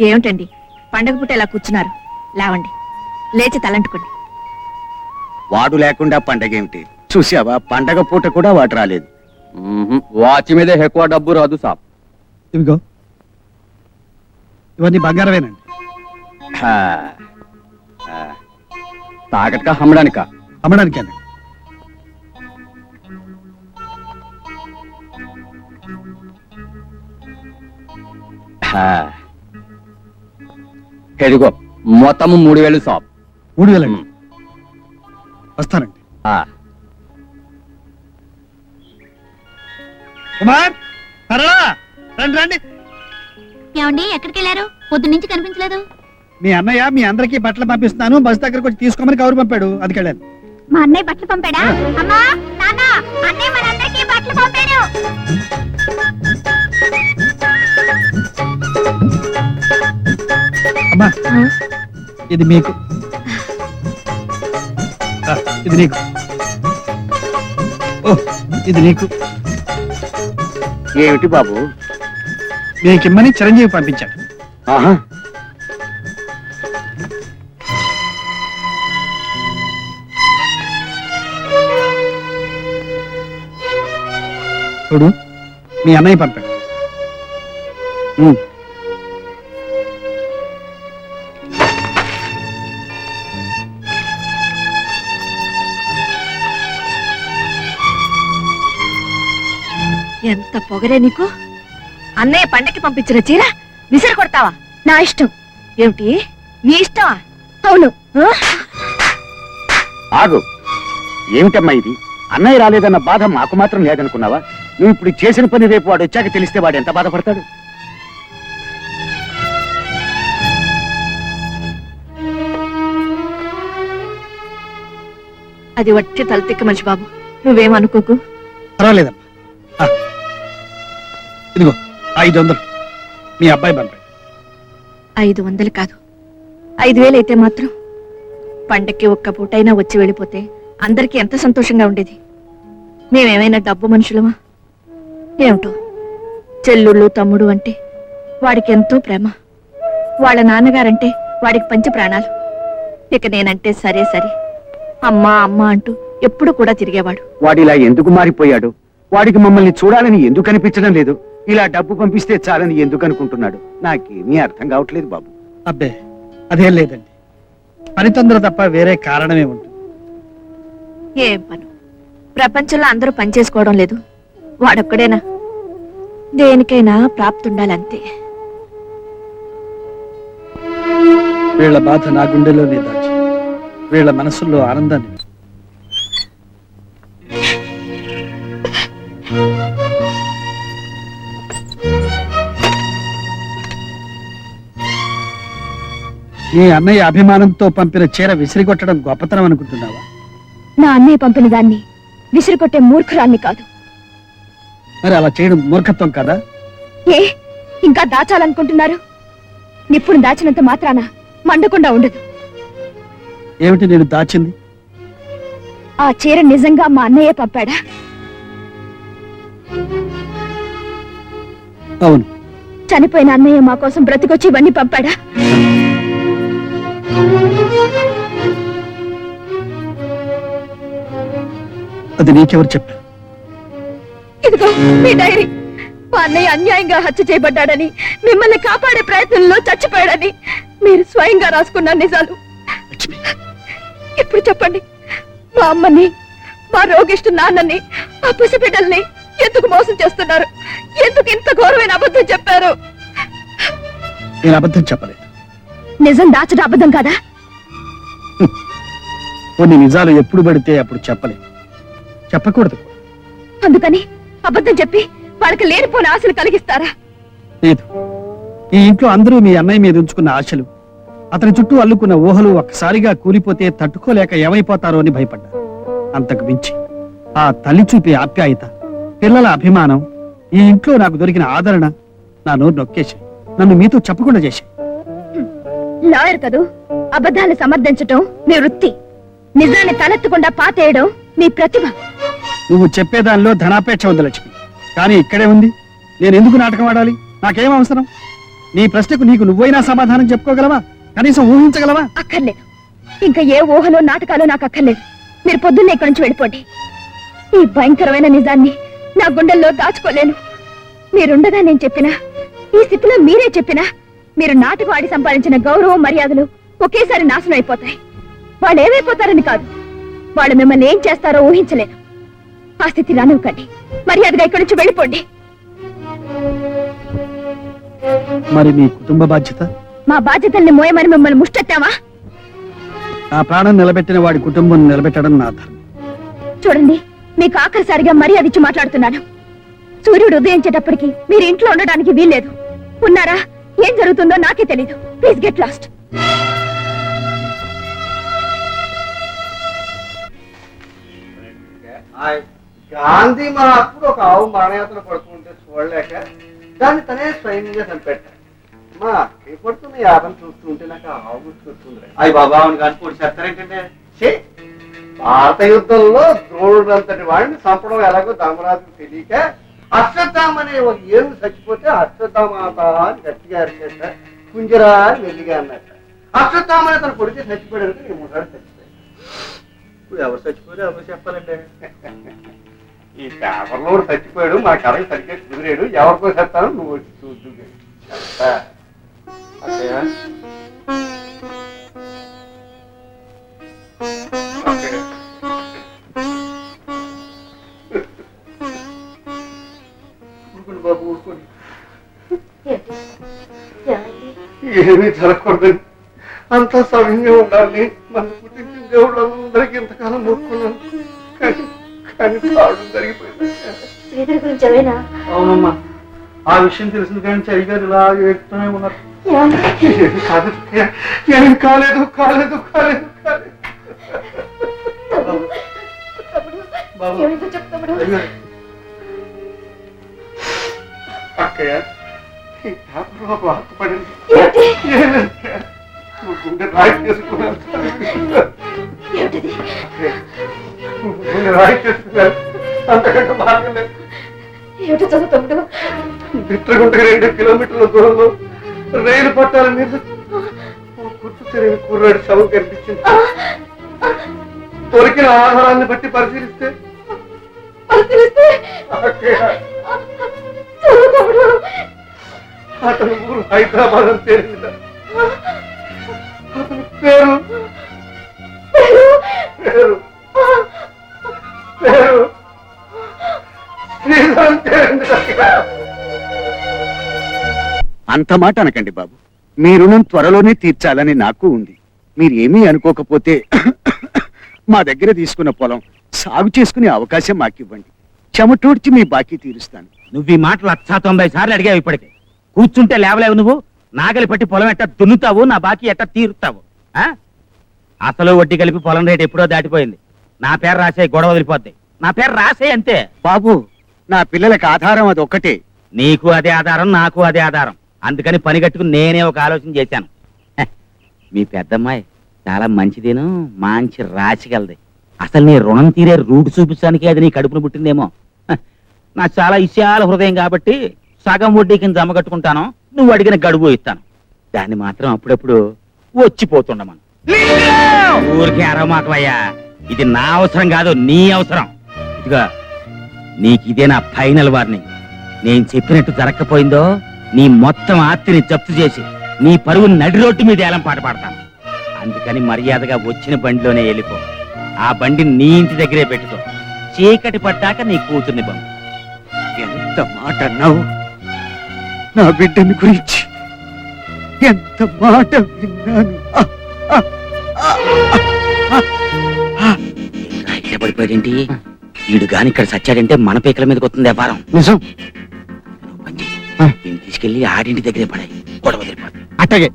ఏమిటండి? పండగ పుట్ట ఇలా కూర్చున్నారు. లేవండి. లేచి తలంటుకోండి. వాడు లేకుండా పండగ ఏమిటి చూసావా పండగ పూట కూడా వాడు రాలేదు. మ్మ్హ్. వాచ్ మీదే ఎక్కువ డబ్బు రాదు సాబ్. ఇవిగో ఇవన్నీ బంగారమేనండి. హా. ఆ, తాకట్కా అమ్మడానికా? అమ్మడానికేనండి. హా. ఎదిగో మొత్తం మూడు వేలు సాబ్. మూడు వేలండి? వస్తానండి. ఆ, కుమార్ సరళా రండి రండి. ఏమండి ఎక్కడికి వెళ్ళారు పొద్దు నుంచి కనిపించలేదు. మీ అన్నయ్య మీ అందరికీ బట్టలు పంపిస్తున్నాను. బస్ దగ్గరకు వచ్చి తీసుకోమని కవర్ పంపాడు. అది వెళ్ళాను మా అన్నయ్య బట్టలు పంపాడా? అమ్మా నాన్న అన్నయ్య మనందరికీ బట్టలు పంపాడు. అమ్మా. ఇది మీకు. ఆ, ఇది నీకు. ఓ ఇది నీకు. ఏమిటి బాబు? మీకిమ్మని చిరంజీవి పంపించాడు ఆహా. చూడు మీ అన్నయ్య పంపాడు. ఎంత పొగరే నీకు? అన్నయ్య పండగకి పంపించిన చీర విసిరి కొడతావా? నా ఇష్టం. ఏమిటి? నీ ఇష్టమా? అవును. ఆ? ఆగు. ఏమిటమ్మా ఇది? అన్నయ్య రాలేదన్న బాధ మాకు మాత్రం లేదనుకున్నావా? నువ్వు ఇప్పుడు చేసిన పని రేపు వాడు వచ్చాక తెలిస్తే వాడు ఎంత బాధపడతాడు? అది వట్టి తలతిక్క మనిషి బాబు. నువ్వేమనుకోకు? పర్వాలేదమ్మా. ఇదిగో ఐదు వందలు మీ అబ్బాయి పంపాడు ఐదు వందలు కాదు. ఐదు వేలు అయితే మాత్రం పండక్కి ఒక్క పూటైనా వచ్చి వెళ్ళిపోతే అందరికీ ఎంత సంతోషంగా ఉండేది. మేమేమైనా డబ్బు మనుషులమా? ఏమిటో? చెల్లుళ్ళు తమ్ముడు అంటే వాడికి ఎంతో ప్రేమ. వాళ్ళ నాన్నగారంటే వాడికి పంచి ప్రాణాలు. ఇక నేనంటే సరే సరే. అమ్మా అమ్మా అంటూ ఎప్పుడు కూడా తిరిగేవాడు. వాడు ఇలా ఎందుకు మారిపోయాడు? వాడికి మమ్మల్ని చూడాలని ఎందుకు అనిపించడం లేదు? ఇలా డబ్బు పంపిస్తే చాలని ఎందుకు అనుకుంటున్నాడు? నాకేమీ అర్థం కావట్లేదు బాబు. అబ్బే అదేం లేదండి. పని తొందర తప్ప వేరే కారణమే ఉంటుంది. ఏం పను? ప్రపంచంలో అందరూ పనిచేసుకోవడం లేదు. వాడొక్కడేనా? దేనికైనా ప్రాప్తి ఉండాలంతే వీళ్ళ బాధ నా గుండెలోనే దాచి వీళ్ళ మనసుల్లో ఆనందాన్ని మీ అన్నయ్య అభిమానంతో పంపిన చీర విసిరికొట్టడం గొప్పతనం అనుకుంటున్నావా? నా అన్నయ్య పంపిన దాన్ని విసిరికొట్టే మూర్ఖురాన్ని కాదు. మరి అలా చేయడం మూర్ఖత్వం కదా? ఏ ఇంకా దాచాలనుకుంటున్నారు? నిప్పుడు దాచినంత మాత్రాన మండకుండా ఉండదు. ఏమిటి నేను దాచింది? ఆ చీర నిజంగా మా అన్నయ్య పంపాడా? అవును. చనిపోయిన అన్నయ్య మా కోసం బ్రతికొచ్చి ఇవన్నీ పంపాడా? అది నీకెవరు చెప్పారు? ఇదిగో మీ డైరీ. మా అన్నయ్య అన్యాయంగా హత్య చేయబడ్డాడని మిమ్మల్ని కాపాడే ప్రయత్నంలో చచ్చిపోయాడని మీరు స్వయంగా రాసుకున్న నిజాలు. ఇప్పుడు చెప్పండి మా అమ్మని మా రోగిష్టు నాన్నని ఆ పసిబిడ్డల్ని ఎందుకు మోసం చేస్తున్నారు? ఎందుకు ఇంత ఘోరమైన అబద్ధం చెప్పారు? నేను అబద్ధం చెప్పలేదు. నిజం దాచడం అబద్ధం కదా? కొన్ని నిజాలు ఎప్పుడు పడితే అప్పుడు చెప్పలేదు చెప్పకూడదు. అందుకని అబద్ధం చెప్పి వాళ్ళకి లేనిపోని ఆశలు కలిగిస్తారా? లేదు. ఈ ఇంట్లో అందరూ మీ అన్నయ్య మీద ఉంచుకున్న ఆశలు అతని చుట్టూ అల్లుకున్న ఊహలు ఒక్కసారిగా కూలిపోతే తట్టుకోలేక ఏమైపోతారో అని భయపడ్డా అంతకు మించి ఆ తల్లి చూపే ఆప్యాయత పిల్లల అభిమానం ఈ ఇంట్లో నాకు దొరికిన ఆదరణ నా నోరు నొక్కేశాయి. నన్ను మీతో చెప్పకుండా చేశాయి. లాయర్ కదూ? అబద్ధాలు సమర్థించటం మీ వృత్తి. నిజాన్ని తలెత్తకుండా పాతేయడం మీ ప్రతిభ. నువ్వు చెప్పేదానిలో ధనాపేక్ష ఉంది లక్ష్మి. కానీ ఇక్కడే ఉంది. నేను ఎందుకు నాటకం ఆడాలి? నాకేం అవసరం? నీ ప్రశ్నకు నీకు నువ్వైనా సమాధానం చెప్పుకోగలవా? కనీసం ఊహించగలవా? అక్కర్లేదు. ఇంకా ఏ ఊహలో నాటకాలు నాకు అక్కర్లేదు. మీరు పొద్దున్నే ఇక్కడి నుంచి వెళ్ళిపోండి. ఈ భయంకరమైన నిజాన్ని నా గుండెల్లో దాచుకోలేను. మీరుండగా నేను చెప్పినా ఈ స్థితిలో మీరే చెప్పినా మీరు నాటకం ఆడి సంపాదించిన గౌరవం మర్యాదలు ఒకేసారి నాశనం అయిపోతాయి. వాళ్ళు ఏమైపోతారని కాదు. వాళ్ళు మిమ్మల్ని ఏం చేస్తారో ఊహించలేను ఆ స్థితి రానివ్వకండి. మర్యాదగా ఇక్కడి నుంచి వెళ్ళిపోండి. మరి మీ కుటుంబ బాధ్యత? మా బాధ్యతల్ని మోయమని మిమ్మల్ని ముష్టెత్తావా నా ప్రాణం నిలబెట్టిన వాడి కుటుంబం నిలబెట్టడం నా ధర్మం. చూడండి మీకు ఆఖరిసారిగా మర్యాద ఇచ్చి మాట్లాడుతున్నాను. సూర్యుడు ఉదయించేటప్పటికి మీరు ఇంట్లో ఉండడానికి వీల్లేదు. ఉన్నారా? ఏం జరుగుతుందో నాకే తెలీదు. ప్లీజ్ గెట్ లాస్ట్ గాంధీ మహాత్ముడు ఒక ఆవు మరణయాత్ర పడుతుంటే చూడలేక దాన్ని తనే స్వయంగా చంపెట్టాడు మా అక్కయ్య పడుతున్న యాదం చూస్తుంటే నాకు ఆ ఆవు గుర్తుకొస్తుంది అయ్యి బాబా అవును కానీ పొడి చేస్తారేంటంటే! భారత యుద్ధంలో ద్రోణుడు అంతటి వాడిని చంపడం ఎలాగో ధర్మరాజుకు తెలియక అశ్వత్థామ అనే ఒక ఏనుగు చచ్చిపోతే అశ్వత్థామాత అని గట్టిగా అరిచేట కుంజరా అని మెల్లిగా అన్నట్ట అశ్వత్థామ అనే తన కొడుకు చచ్చిపోయాడు నేను ముసాడు చచ్చిపోయాడు ఇప్పుడు ఎవరు చచ్చిపోయారు ఎవరు చెప్పాలంటే ఈ పేపర్లో చచ్చిపోయాడు మా కథకి సరిగ్గా కుదిరాడు ఎవరికో చెప్తాను నువ్వు చూద్దు ఏమీ జరగకూడదండి అంతా సవ్యంగా ఉండాలి. మన పుట్టించిన దేవుడు అందరికీ ఇంతకాలం మొక్కున్నాను కానీ జరిగిపోయింది. అవునమ్మా. ఆ విషయం తెలిసిన కానీ చరి గారు ఇలా ఏడుతూనే ఉన్నారు. ఏమీ కాలేదు ఏమీ కాలేదు కాలేదు కాలేదు కాలేదు. బాబు అయ్యో. అక్కయ్య ఈ గుండె రాయి చేసుకున్నాను గుండె రాయి చేసుకున్నాను అంతకంటే మార్గం లేదు. ఏమిటో చదువుతాడు? బిట్రగుంటకి రెండు కిలోమీటర్ల దూరంలో రైలు పట్టాల మీద గుర్తు తెలియని కుర్రాడి శవం కనిపించింది. దొరికిన ఆహారాన్ని బట్టి పరిశీలిస్తే పరిశీలిస్తే అతని ఊరు హైదరాబాద్ అని తేలింది అతని పేరు పేరు? పేరు. శ్రీధరం తేలింది అక్కయ్య. అంత మాట అనకండి బాబు. మీ రుణం త్వరలోనే తీర్చాలని నాకు ఉంది. మీరేమీ అనుకోకపోతే మా దగ్గర తీసుకున్న పొలం సాగు చేసుకునే అవకాశం మాకివ్వండి. చెమటోడ్చి మీ బాకీ తీరుస్తాను. నువ్వు ఈ మాట లక్ష తొంభై సార్లు అడిగావు ఇప్పటికే. కూర్చుంటే లేవలేవు నువ్వు. నాగలి పట్టి పొలం ఎట్ట దున్నుతావు నా బాకీ ఎట్ట తీరుతావు? ఆ? అసలు వడ్డీ కలిపి పొలం రేటు ఎప్పుడో దాటిపోయింది. నా పేరు రాసే గొడవ వదిలిపోద్ది. నా పేరు రాసే అంతే. బాబు నా పిల్లలకు ఆధారం అది ఒక్కటే. నీకు అదే ఆధారం నాకు అదే ఆధారం. అందుకని పని కట్టుకుని నేనే ఒక ఆలోచన చేశాను. మీ పెద్దమ్మాయి చాలా మంచిదేను మంచి రాసిగలది. అసలు నీ రుణం తీరే రూట్ చూపించడానికి అది నీ కడుపును పుట్టిందేమో. నాకు చాలా విశాల హృదయం కాబట్టి సగం వడ్డీ కింద జమ కట్టుకుంటాను నువ్వు అడిగిన గడువు ఇస్తాను. దాన్ని మాత్రం అప్పుడప్పుడు వచ్చిపోతుండమను. ఊరికే అరవమాకవయ్యా ఇది నా అవసరం కాదు నీ అవసరం. ఇదిగా నీకు ఇదే నా ఫైనల్ వార్నింగ్. నేను చెప్పినట్టు జరగకపోయిందో నీ మొత్తం ఆస్తిని జప్తు చేసి నీ పరువు నడి రోడ్డు మీద ఏలం పాట పాడతాను. అందుకని మర్యాదగా వచ్చిన బండిలోనే వెళ్ళిపో. ఆ బండి నీ ఇంటి దగ్గరే పెట్టుకో. చీకటి పడ్డాక నీ కూతుర్ని పంపు. ఎంత మాట అన్నావు నా బిడ్డని గురించి ఎంత మాట విన్నాను. ఇట్లా పడిపోయాడేంటి? వీడు గాని ఇక్కడ సచ్చాడంటే మన పీకల మీదకి వస్తుంది వ్యాపారం. నిజం. నువ్వు పని చెయ్యి. వీడిని తీసుకెళ్ళి ఆడింటి దగ్గరే పడాయి. గొడవ వదిలిపోతుంది అట్టగే.